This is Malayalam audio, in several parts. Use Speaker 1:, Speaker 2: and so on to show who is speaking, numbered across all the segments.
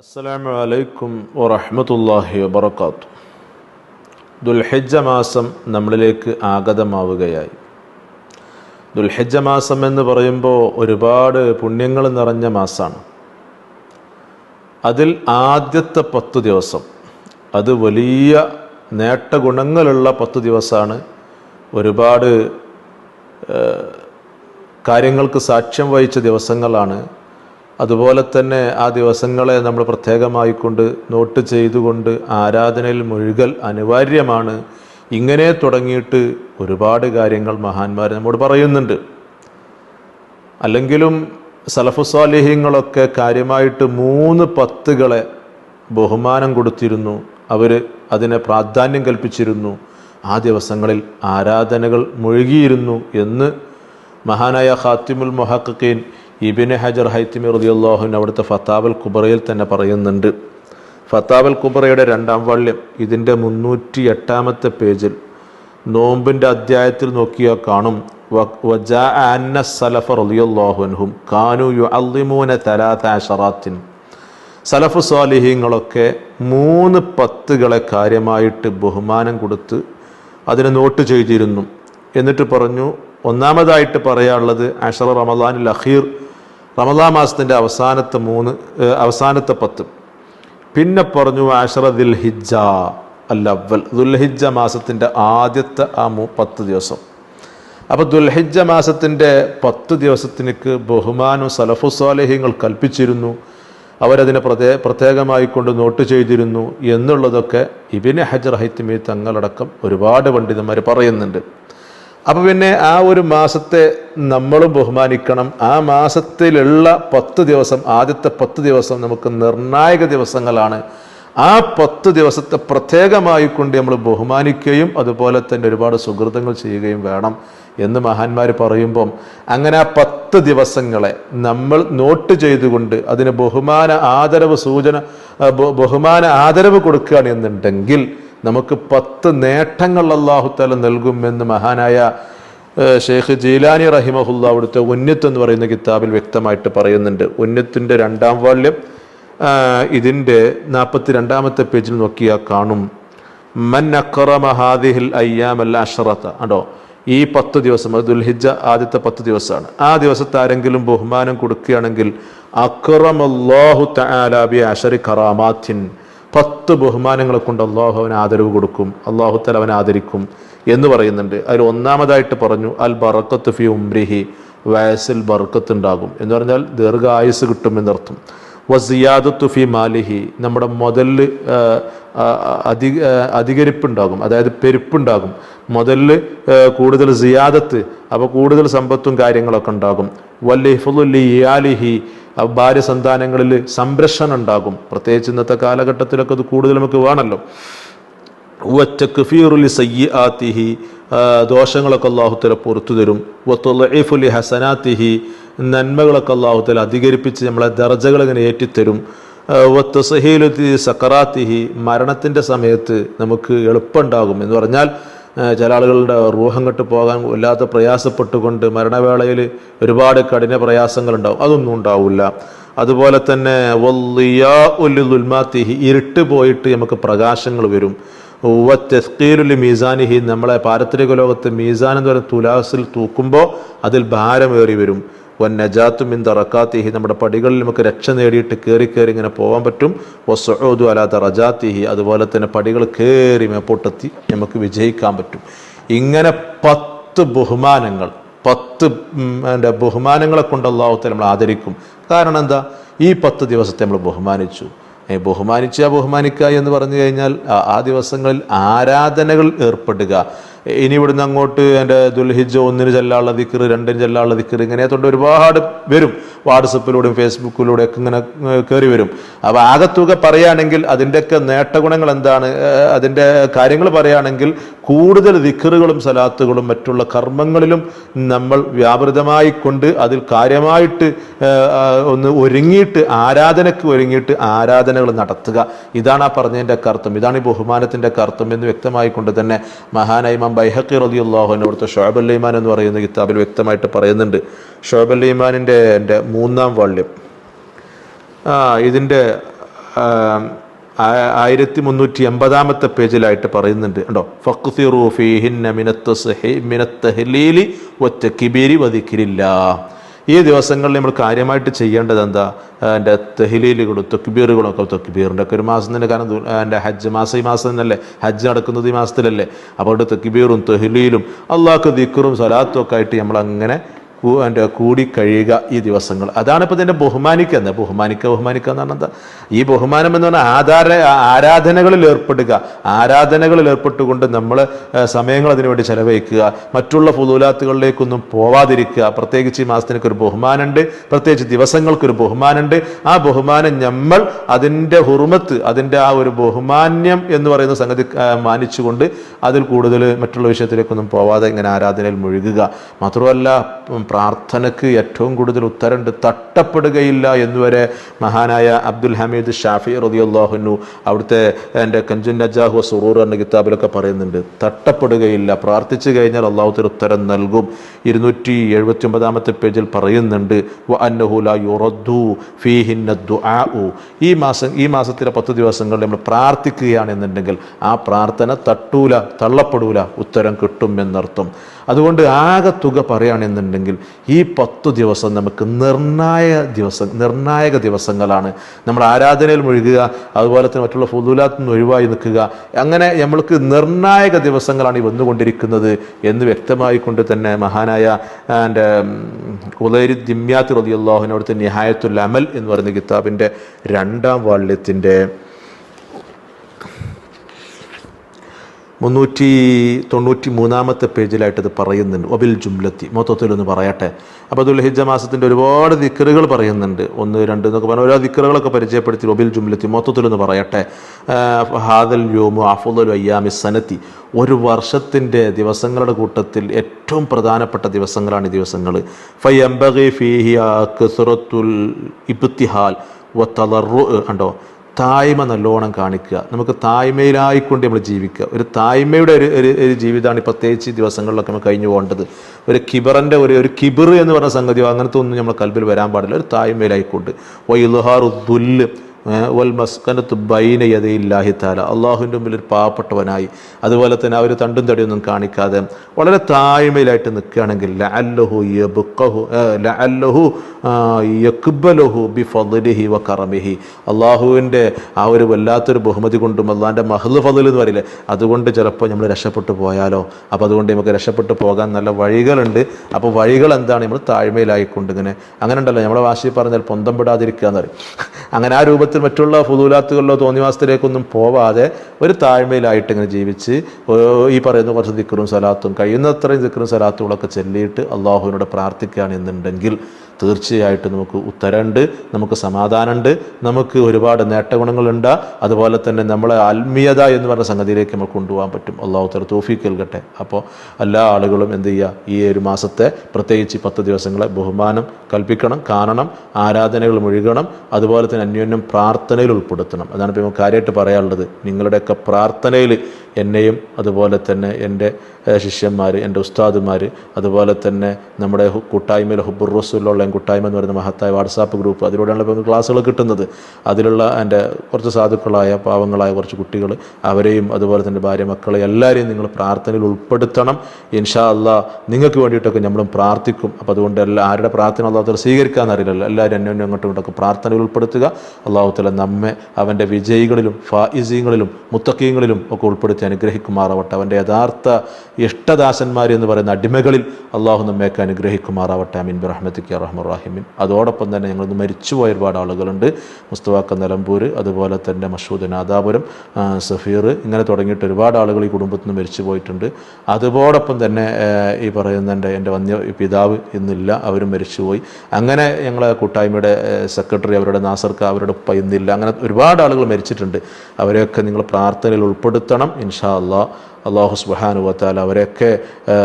Speaker 1: അസ്സലാമു അലൈക്കും വറഹ്മത്തുള്ളാഹി വബർക്കാത്തു ദുൽഹിജ്ജ മാസം നമ്മളിലേക്ക് ആഗതമാവുകയായി. ദുൽഹിജ്ജ മാസം എന്ന് പറയുമ്പോൾ ഒരുപാട് പുണ്യങ്ങൾ നിറഞ്ഞ മാസമാണ് അതിൽ ആദ്യത്തെ പത്ത് ദിവസം അത് വലിയ നേട്ട ഗുണങ്ങളുള്ള പത്ത് ദിവസമാണ് ഒരുപാട് കാര്യങ്ങൾക്ക് സാക്ഷ്യം വഹിച്ച ദിവസങ്ങളാണ്. അതുപോലെ തന്നെ ആ ദിവസങ്ങളെ നമ്മൾ പ്രത്യേകമായി കൊണ്ട് നോട്ട് ചെയ്തുകൊണ്ട് ആരാധനയിൽ മുഴുകൽ അനിവാര്യമാണ്. ഇങ്ങനെ തുടങ്ങിയിട്ട് ഒരുപാട് കാര്യങ്ങൾ മഹാന്മാർ നമ്മോട് പറയുന്നുണ്ട്. അല്ലെങ്കിലും സലഫുസ്വാലിഹ്യങ്ങളൊക്കെ കാര്യമായിട്ട് മൂന്ന് പത്തുകളെ ബഹുമാനം കൊടുത്തിരുന്നു. അവർ അതിനെ പ്രാധാന്യം കൽപ്പിച്ചിരുന്നു. ആ ദിവസങ്ങളിൽ ആരാധനകൾ മുഴുകിയിരുന്നു എന്ന് മഹാനായ ഖാത്തിമുൽ മൊഹക്കീൻ ഇബിന് ഹജർ ഹൈത്തിമി റളിയല്ലാഹുവിൻ അവിടുത്തെ ഫത്താബൽ കുബറയിൽ തന്നെ പറയുന്നുണ്ട്. ഫത്താബൽ കുബറയുടെ രണ്ടാം വള്യം ഇതിന്റെ മുന്നൂറ്റി എട്ടാമത്തെ പേജിൽ നോമ്പിന്റെ അധ്യായത്തിൽ നോക്കിയാൽ കാണും. വജാ സലഫ കാനു മൂന്ന് പത്തുകളെ കാര്യമായിട്ട് ബഹുമാനം കൊടുത്ത് അതിനെ നോട്ട് ചെയ്തിരുന്നു. എന്നിട്ട് പറഞ്ഞു ഒന്നാമതായിട്ട് പറയാനുള്ളത് അഷറ റമദാനിൽ അഖീർ റമദാൻ മാസത്തിന്റെ അവസാനത്തെ മൂന്ന് അവസാനത്തെ പത്ത്. പിന്നെ പറഞ്ഞു ആഷറ ഹിജ്ജ അല്ല അവൽ ദുൽഹിജ്ജ മാസത്തിന്റെ ആദ്യത്തെ ആ മൂ പത്ത് ദിവസം. അപ്പോൾ ദുൽഹിജ്ജ മാസത്തിന്റെ പത്ത് ദിവസത്തിനേക്ക് ബഹുമാനം സലഫുസ്വാലഹ്യങ്ങൾ കൽപ്പിച്ചിരുന്നു. അവരതിനെ പ്രത്യേക പ്രത്യേകമായി കൊണ്ട് നോട്ട് ചെയ്തിരുന്നു എന്നുള്ളതൊക്കെ ഇബിന് ഹജർ ഹൈത്തിമി തങ്ങളടക്കം ഒരുപാട് പണ്ഡിതന്മാർ പറയുന്നുണ്ട്. അപ്പോൾ പിന്നെ ആ ഒരു മാസത്തെ നമ്മളും ബഹുമാനിക്കണം. ആ മാസത്തിലുള്ള പത്ത് ദിവസം ആദ്യത്തെ പത്ത് ദിവസം നമുക്ക് നിർണായക ദിവസങ്ങളാണ്. ആ പത്ത് ദിവസത്തെ പ്രത്യേകമായി കൊണ്ട് നമ്മൾ ബഹുമാനിക്കുകയും അതുപോലെ തന്നെ ഒരുപാട് സുഹൃതങ്ങൾ ചെയ്യുകയും വേണം എന്ന് മഹാന്മാർ പറയുമ്പം. അങ്ങനെ ആ പത്ത് ദിവസങ്ങളെ നമ്മൾ നോട്ട് ചെയ്തുകൊണ്ട് അതിന് ബഹുമാന ആദരവ് സൂചന ബഹുമാന ആദരവ് കൊടുക്കുകയാണ് എന്നുണ്ടെങ്കിൽ നമുക്ക് പത്ത് നേട്ടങ്ങൾ അള്ളാഹുത്താല നൽകുമെന്ന് മഹാനായ ഷെയ്ഖ് ജീലാനി റഹിമഹുല്ല അവിടുത്തെ ഉന്നത്ത് എന്ന് പറയുന്ന കിതാബിൽ വ്യക്തമായിട്ട് പറയുന്നുണ്ട്. ഉന്നത്തിന്റെ രണ്ടാം വാള്യം ഇതിന്റെ നാൽപ്പത്തി രണ്ടാമത്തെ പേജിൽ നോക്കിയാൽ കാണും. മൻ അക്രമ അയ്യാം അല്ല അഷറത്ത ആണോ ഈ പത്ത് ദിവസം അത് ദുൽഹിജ ആദ്യത്തെ പത്ത് ദിവസമാണ്. ആ ദിവസത്തെ ആരെങ്കിലും ബഹുമാനം കൊടുക്കുകയാണെങ്കിൽ അക്രമല്ലാഹു തആലാബി അഷറി കറാമാത്തിൻ. പത്ത് ബഹുമാനങ്ങളെ കൊണ്ട് അള്ളാഹു അവന് ആദരവ് കൊടുക്കും അള്ളാഹു തല അവൻ ആദരിക്കും എന്ന് പറയുന്നുണ്ട്. അതിൽ ഒന്നാമതായിട്ട് പറഞ്ഞു അൽ ബറക്കത്ത് ഫി ഉംരിഹി വയസ്സിൽ ബർക്കത്ത് ഉണ്ടാകും എന്ന് പറഞ്ഞാൽ ദീർഘായുസ് കിട്ടും എന്നർത്ഥം വസിയാദത്തു ഫി മാലിഹി നമ്മുടെ മുതലിൽ അധിക അധികരിപ്പുണ്ടാകും അതായത് പെരുപ്പുണ്ടാകും. മുതലിൽ കൂടുതൽ സിയാദത്ത് അപ്പോൾ കൂടുതൽ സമ്പത്തും കാര്യങ്ങളൊക്കെ ഉണ്ടാകും. വല്ലിഫുലിയാലിഹി ഭാര്യ സന്താനങ്ങളിൽ സംരക്ഷണം ഉണ്ടാകും. പ്രത്യേകിച്ച് ഇന്നത്തെ കാലഘട്ടത്തിലൊക്കെ അത് കൂടുതൽ നമുക്ക് വേണമല്ലോ വറ്റക്ഫീറുലി സയ്യാത്തിഹി ദോഷങ്ങളൊക്കെ അള്ളാഹുത്തല പുറത്തു തരും. വത്തുലൈഫുലി ഹസനാത്തിഹി നന്മകളൊക്കെ അള്ളാഹുത്തല അധികരിപ്പിച്ച് നമ്മളെ ദർജകൾ ഇങ്ങനെ ഏറ്റിത്തരും. വത്തസഹീലുത്തി സക്കറാത്തിഹി മരണത്തിന്റെ സമയത്ത് നമുക്ക് എളുപ്പമുണ്ടാകും എന്ന് പറഞ്ഞാൽ ചില ആളുകളുടെ റൂഹം കെട്ട് പോകാൻ വല്ലാത്ത പ്രയാസപ്പെട്ടുകൊണ്ട് മരണവേളയിൽ ഒരുപാട് കഠിന പ്രയാസങ്ങളുണ്ടാവും. അതൊന്നും ഉണ്ടാവില്ല അതുപോലെ തന്നെ ഉൽമാത്തിഹി ഇരുട്ട് പോയിട്ട് നമുക്ക് പ്രകാശങ്ങൾ വരും. തെസ്കീലുലി മീസാനിഹി നമ്മളെ പാരത്രിക ലോകത്ത് മീസാൻ എന്ന് പറയുന്ന തുലാസിൽ തൂക്കുമ്പോൾ അതിൽ ഭാരമേറി വരും. വൻ നജാത്തും മിൻ തറക്കാത്തിഹി നമ്മുടെ പടികളിൽ നമുക്ക് രക്ഷ നേടിയിട്ട് കയറി കയറി ഇങ്ങനെ പോകാൻ പറ്റും. വസ്സോദു അലാത്ത റജാത്തിഹി അതുപോലെ തന്നെ പടികൾ കയറി മേപ്പോട്ടെത്തി നമുക്ക് വിജയിക്കാൻ പറ്റും. ഇങ്ങനെ പത്ത് ബഹുമാനങ്ങൾ പത്ത് എന്റെ ബഹുമാനങ്ങളെ കൊണ്ട് അള്ളാഹുത്തെ നമ്മൾ ആദരിക്കും. കാരണം എന്താ? ഈ പത്ത് ദിവസത്തെ നമ്മൾ ബഹുമാനിച്ചു. ബഹുമാനിച്ച ബഹുമാനിക്കുക എന്ന് പറഞ്ഞു കഴിഞ്ഞാൽ ആ ദിവസങ്ങളിൽ ആരാധനകൾ ഏർപ്പെടുക. ഇനി ഇവിടുന്ന് അങ്ങോട്ട് എന്റെ ദുൽഹിജ ഒന്നിന് ചെല്ലാനുള്ള ദിക്കറ് രണ്ടിന് ചെല്ലാനുള്ള ദിക്കറ് ഇങ്ങനെ തൊണ്ട് ഒരുപാട് വരും. വാട്സപ്പിലൂടെയും ഫേസ്ബുക്കിലൂടെ ഒക്കെ ഇങ്ങനെ കയറി വരും. അപ്പോൾ ആകത്തുക പറയുകയാണെങ്കിൽ അതിന്റെയൊക്കെ നേട്ടഗുണങ്ങൾ എന്താണ്? അതിന്റെ കാര്യങ്ങൾ പറയുകയാണെങ്കിൽ കൂടുതൽ ദിക്കറുകളും സലാത്തുകളും മറ്റുള്ള കർമ്മങ്ങളിലും നമ്മൾ വ്യാപൃതമായി കൊണ്ട് അതിൽ കാര്യമായിട്ട് ഒന്ന് ഒരുങ്ങിയിട്ട് ആരാധനയ്ക്ക് ഒരുങ്ങിയിട്ട് ആരാധനകൾ നടത്തുക. ഇതാണ് ആ പറഞ്ഞതിന്റെ ഒക്കെ അർത്ഥം. ഇതാണ് ഈ ബഹുമാനത്തിന്റെ ഒക്കെ അർത്ഥം എന്ന് വ്യക്തമായി കൊണ്ട് തന്നെ മഹാനൈമാം ബൈഹക്കി റതി അള്ളാഹുവിന്റെ അവിടുത്തെ ഷോബ് അൽ ഈമാൻ എന്ന് പറയുന്ന കിതാബിൽ വ്യക്തമായിട്ട് പറയുന്നുണ്ട്. ഷോബ് അൽ ഈമാനിന്റെ എന്റെ മൂന്നാം വാള്യം ഇതിന്റെ ആയിരത്തി മുന്നൂറ്റി എൺപതാമത്തെ പേജിലായിട്ട് പറയുന്നുണ്ട്. ഉണ്ടോ ഫക്തിറു മിനത്ത് സഹി മിനത്ത് ഹലീലി ഒറ്റ കിബിരി വധിക്കില്ല ഈ ദിവസങ്ങളിൽ നമ്മൾ കാര്യമായിട്ട് ചെയ്യേണ്ടത് എന്താ? എന്റെ തെഹിലീലുകളും തെക്കുബീറുകളും ഒക്കെ തെക്കുബീറിന്റെ ഒക്കെ ഒരു മാസം തന്നെ കാരണം എന്റെ ഹജ്ജ് മാസം ഈ മാസം തന്നെയല്ലേ? ഹജ്ജ് നടക്കുന്നത് ഈ മാസത്തിലല്ലേ? അപ്പോൾ അവിടെ തെക്കുബീറും തെഹിലീലും അള്ളാഹ്ക്ക് ദിക്കറും സലാത്തും ഒക്കെ ആയിട്ട് കൂ- എന്റെ കൂടി കഴിയുക ഈ ദിവസങ്ങൾ. അതാണ് ഇപ്പോൾ ഇതിന്റെ ബഹുമാനിക്കുക എന്താ ബഹുമാനിക്കുക ബഹുമാനിക്കുക എന്ന് പറഞ്ഞാൽ ഈ ബഹുമാനം എന്ന് പറഞ്ഞാൽ ആധാര ആരാധനകളിൽ ഏർപ്പെടുക. ആരാധനകളിൽ ഏർപ്പെട്ടുകൊണ്ട് നമ്മൾ സമയങ്ങൾ അതിനുവേണ്ടി ചെലവഴിക്കുക. മറ്റുള്ള ഫുതൂലാത്തുകളിലേക്കൊന്നും പോവാതിരിക്കുക. പ്രത്യേകിച്ച് ഈ മാസത്തിനൊക്കെ ഒരു ബഹുമാനമുണ്ട്. പ്രത്യേകിച്ച് ദിവസങ്ങൾക്കൊരു ബഹുമാനമുണ്ട്. ആ ബഹുമാനം നമ്മൾ അതിന്റെ ഹുർമത്ത് അതിന്റെ ആ ഒരു ബഹുമാന്യം എന്ന് പറയുന്ന സംഗതി മാനിച്ചുകൊണ്ട് അതിൽ കൂടുതൽ മറ്റുള്ള വിഷയത്തിലേക്കൊന്നും പോവാതെ ഇങ്ങനെ ആരാധനയിൽ മുഴുകുക. മാത്രമല്ല പ്രാർത്ഥനയ്ക്ക് ഏറ്റവും കൂടുതൽ ഉത്തരണ്ട് തട്ടപ്പെടുകയില്ല എന്നുവരെ മഹാനായ അബ്ദുൽ ഹമീദ് ഷാഫി റതിയുല്ലാഹുനു അവിടുത്തെ എന്റെ കഞ്ചുൻ നജാഹു സുറൂർ എന്ന കിതാബിലൊക്കെ പറയുന്നുണ്ട്. തട്ടപ്പെടുകയില്ല. പ്രാർത്ഥിച്ചു കഴിഞ്ഞാൽ അള്ളാഹുത്തിന് ഉത്തരം നൽകും. ഇരുന്നൂറ്റി എഴുപത്തി ഒമ്പതാമത്തെ പേജിൽ പറയുന്നുണ്ട് യുറദ്ദു. ഈ മാസം ഈ മാസത്തിലെ പത്ത് ദിവസങ്ങളിൽ നമ്മൾ പ്രാർത്ഥിക്കുകയാണെന്നുണ്ടെങ്കിൽ ആ പ്രാർത്ഥന തട്ടൂല തള്ളപ്പെടൂല ഉത്തരം കിട്ടും എന്നർത്ഥം. അതുകൊണ്ട് ആകെ തുക പറയുകയാണെന്നുണ്ടെങ്കിൽ ഈ പത്തു ദിവസം നമുക്ക് നിർണായക ദിവസം നിർണായക ദിവസങ്ങളാണ്. നമ്മൾ ആരാധനയിൽ മുഴുകുക അതുപോലെ തന്നെ മറ്റുള്ള ഫുദൂലാത്തിൽ നിന്ന് ഒഴിവായി നിൽക്കുക. അങ്ങനെ നമ്മൾക്ക് നിർണായക ദിവസങ്ങളാണ് ഈ വന്നുകൊണ്ടിരിക്കുന്നത് എന്ന് വ്യക്തമായിക്കൊണ്ട് തന്നെ മഹാനായ എന്റെ കുലരി ദിമ്യാത്ത് റതിയുള്ളാഹുവിന് അവിടുത്തെ നിഹായത്തുൽ അമൽ എന്ന് പറയുന്ന കിതാബിന്റെ രണ്ടാം വാള്യത്തിന്റെ മുന്നൂറ്റി തൊണ്ണൂറ്റി മൂന്നാമത്തെ പേജിലായിട്ട് അത് പറയുന്നുണ്ട്. ഒബിൽ ജുംലത്തി മൊത്തത്തിലൊന്ന് പറയട്ടെ. അപ്പോൾ അതുൽ ഹിജ മാസത്തിന്റെ ഒരുപാട് ദിക്കറുകൾ പറയുന്നുണ്ട്. ഒന്ന് രണ്ട് എന്നൊക്കെ പറഞ്ഞാൽ ഓരോ ദിക്കറുകളൊക്കെ പരിചയപ്പെടുത്തി ഒബിൽ ജുംലത്തി മൊത്തത്തിലൊന്ന് പറയട്ടെ. ഹാദൽ യോമു അഫുദൽ അയ്യാമി സനത്തി. ഒരു വർഷത്തിന്റെ ദിവസങ്ങളുടെ കൂട്ടത്തിൽ ഏറ്റവും പ്രധാനപ്പെട്ട ദിവസങ്ങളാണ് ഈ ദിവസങ്ങൾ. ഫൈ കസുറത്തുൽ ഇബ്തിഹാൽ വ തളറു ഉണ്ടോ തായ്മ നല്ലോണം കാണിക്കുക. നമുക്ക് തായ്മയിലായിക്കൊണ്ട് നമ്മൾ ജീവിക്കുക. ഒരു തായ്മയുടെ ഒരു ഒരു ജീവിതമാണ് പ്രത്യേകിച്ച് ദിവസങ്ങളിലൊക്കെ നമ്മൾ കഴിഞ്ഞു പോകേണ്ടത്. ഒരു കിബറിന്റെ ഒരു ഒരു കിബിർ എന്ന് പറഞ്ഞ സംഗതിയോ അങ്ങനത്തെ ഒന്നും നമ്മൾ കൽബിൽ വരാൻ പാടില്ല. ഒരു തായ്മയിലായിക്കൊണ്ട്. വൈലുഹാറു ദുല്ല് വൽ മസ്കനത്ത് ബൈന ഇല്ലാഹി താല അള്ളാഹുവിന്റെ മുമ്പിൽ ഒരു പാവപ്പെട്ടവനായി. അതുപോലെ തന്നെ അവർ തണ്ടും തടിയൊന്നും കാണിക്കാതെ വളരെ താഴ്മയിലായിട്ട് നിൽക്കുകയാണെങ്കിൽ അള്ളാഹുവിന്റെ ആ ഒരു വല്ലാത്തൊരു ബഹുമതി കൊണ്ടും അള്ളാഹിന്റെ മഹ്ല് ഫതിൽ എന്ന് പറയില്ലേ അതുകൊണ്ട് ചിലപ്പോൾ നമ്മൾ രക്ഷപ്പെട്ടു പോയാലോ? അപ്പോൾ അതുകൊണ്ട് നമുക്ക് രക്ഷപ്പെട്ടു പോകാൻ നല്ല വഴികളുണ്ട്. അപ്പോൾ വഴികൾ എന്താണ്? നമ്മൾ താഴ്മയിലായിക്കൊണ്ട് ഇങ്ങനെ അങ്ങനെ ഉണ്ടല്ലോ നമ്മളെ വാശി പറഞ്ഞാൽ പൊന്തം വിടാതിരിക്കുക എന്ന് പറയും. അങ്ങനെ ആ രൂപത്തിൽ മറ്റുള്ള ഫുദൂലാത്തുകളിലോ തോന്നിവാസത്തിലേക്കൊന്നും പോവാതെ ഒരു താഴ്മയിലായിട്ട് ഇങ്ങനെ ജീവിച്ച് ഈ പറയുന്ന കുറച്ച് ദിക്കറും സലാത്തും കഴിയുന്നത്രയും ദിക്കറും സലാത്തുകളൊക്കെ ചൊല്ലിയിട്ട് അള്ളാഹുവിനോട് പ്രാർത്ഥിക്കുകയാണെന്നുണ്ടെങ്കിൽ തീർച്ചയായിട്ടും നമുക്ക് ഉത്തരമുണ്ട് നമുക്ക് സമാധാനമുണ്ട് നമുക്ക് ഒരുപാട് നേട്ടഗുണങ്ങളുണ്ട്. അതുപോലെ തന്നെ നമ്മളെ ആത്മീയത എന്ന് പറഞ്ഞ സംഗതിയിലേക്ക് നമുക്ക് കൊണ്ടുപോകാൻ പറ്റും. അള്ളാഹു തല തോഫീക്ക് നൽകട്ടെ. അപ്പോൾ എല്ലാ ആളുകളും എന്ത് ചെയ്യുക? ഈ ഒരു മാസത്തെ പ്രത്യേകിച്ച് പത്ത് ദിവസങ്ങളെ ബഹുമാനം കൽപ്പിക്കണം കാണണം ആരാധനകൾ മുഴുകണം അതുപോലെ തന്നെ അന്യോന്യം പ്രാർത്ഥനയിൽ ഉൾപ്പെടുത്തണം. അതാണ് ഇപ്പോൾ കാര്യമായിട്ട് പറയാനുള്ളത്. നിങ്ങളുടെയൊക്കെ പ്രാർത്ഥനയിൽ എന്നെയും അതുപോലെ തന്നെ എന്റെ ശിഷ്യന്മാർ എന്റെ ഉസ്താദുമാർ അതുപോലെ തന്നെ നമ്മുടെ കൂട്ടായ്മയിൽ ഹുബുർ റസൂലുള്ള കൂട്ടായ്മ എന്ന് പറയുന്ന മഹത്തായ വാട്സാപ്പ് ഗ്രൂപ്പ് അതിലൂടെയാണ് ഇപ്പോൾ ക്ലാസ്സുകൾ കിട്ടുന്നത്. അതിലുള്ള എന്റെ കുറച്ച് സാധുക്കളായ പാവങ്ങളായ കുറച്ച് കുട്ടികൾ അവരെയും അതുപോലെ തന്നെ ഭാര്യ മക്കളെ എല്ലാവരെയും നിങ്ങൾ പ്രാർത്ഥനയിൽ ഉൾപ്പെടുത്തണം. ഇൻഷാ അല്ലാ നിങ്ങൾക്ക് വേണ്ടിയിട്ടൊക്കെ നമ്മളും പ്രാർത്ഥിക്കും. അപ്പോൾ അതുകൊണ്ട് എല്ലാ ആരുടെ പ്രാർത്ഥന അള്ളാഹു സ്വീകരിക്കാൻ അറിയില്ലല്ലോ. എല്ലാവരും അന്യോന്യം അങ്ങോട്ടും ഇങ്ങോട്ടൊക്കെ പ്രാർത്ഥനയിൽ ഉൾപ്പെടുത്തുക. അള്ളാഹു തല നമ്മെ അവന്റെ വിജയികളിലും ഫായിസീങ്ങളിലും മുത്തക്കീങ്ങളിലും ഒക്കെ ഉൾപ്പെടുത്തി അനുഗ്രഹിക്കുമാറാവട്ടെ. അവന്റെ യഥാർത്ഥ ഇഷ്ടദാസന്മാർ എന്ന് പറയുന്ന അടിമകളിൽ അള്ളാഹു നമ്മയൊക്കെ അനുഗ്രഹിക്കുമാറാവട്ടെ. അമീൻ ബിറഹ്മത്തിക്ക് റഹ്മുറാഹിമിൻ അതോടൊപ്പം തന്നെ ഞങ്ങളിന്ന് മരിച്ചുപോയ ഒരുപാട് ആളുകളുണ്ട്. മുസ്തവാക്ക നിലമ്പൂർ അതുപോലെ തന്നെ മഷൂദ് നാദാപുരം സഫീർ ഇങ്ങനെ തുടങ്ങിയിട്ട് ഒരുപാട് ആളുകൾ ഈ കുടുംബത്തിൽ നിന്ന് മരിച്ചു പോയിട്ടുണ്ട് അതോടൊപ്പം തന്നെ ഈ പറയുന്ന എന്റെ എന്റെ വന്യ പിതാവ് ഇന്നില്ല അവരും മരിച്ചുപോയി. അങ്ങനെ ഞങ്ങളെ കൂട്ടായ്മയുടെ സെക്രട്ടറി അവരുടെ നാസർക്ക് അവരുടെ ഉപ്പ ഇന്നില്ല. അങ്ങനെ ഒരുപാട് ആളുകൾ മരിച്ചിട്ടുണ്ട്. അവരെയൊക്കെ നിങ്ങൾ പ്രാർത്ഥനയിൽ ഉൾപ്പെടുത്തണം ഇൻഷാ അള്ളാ. അള്ളാഹു സുബാനു വത്താൽ അവരെയൊക്കെ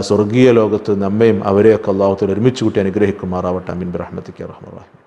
Speaker 1: സ്വർഗീയ ലോകത്ത് നമ്മയും അവരെയൊക്കെ അള്ളാഹുത്തിൽ ഒരുമിച്ച് കൂട്ടി അനുഗ്രഹിക്കുമാറാവട്ടെ. അമീൻ. ബ്രഹ്മത്തിക്ക് റഹ്മുറാഹിം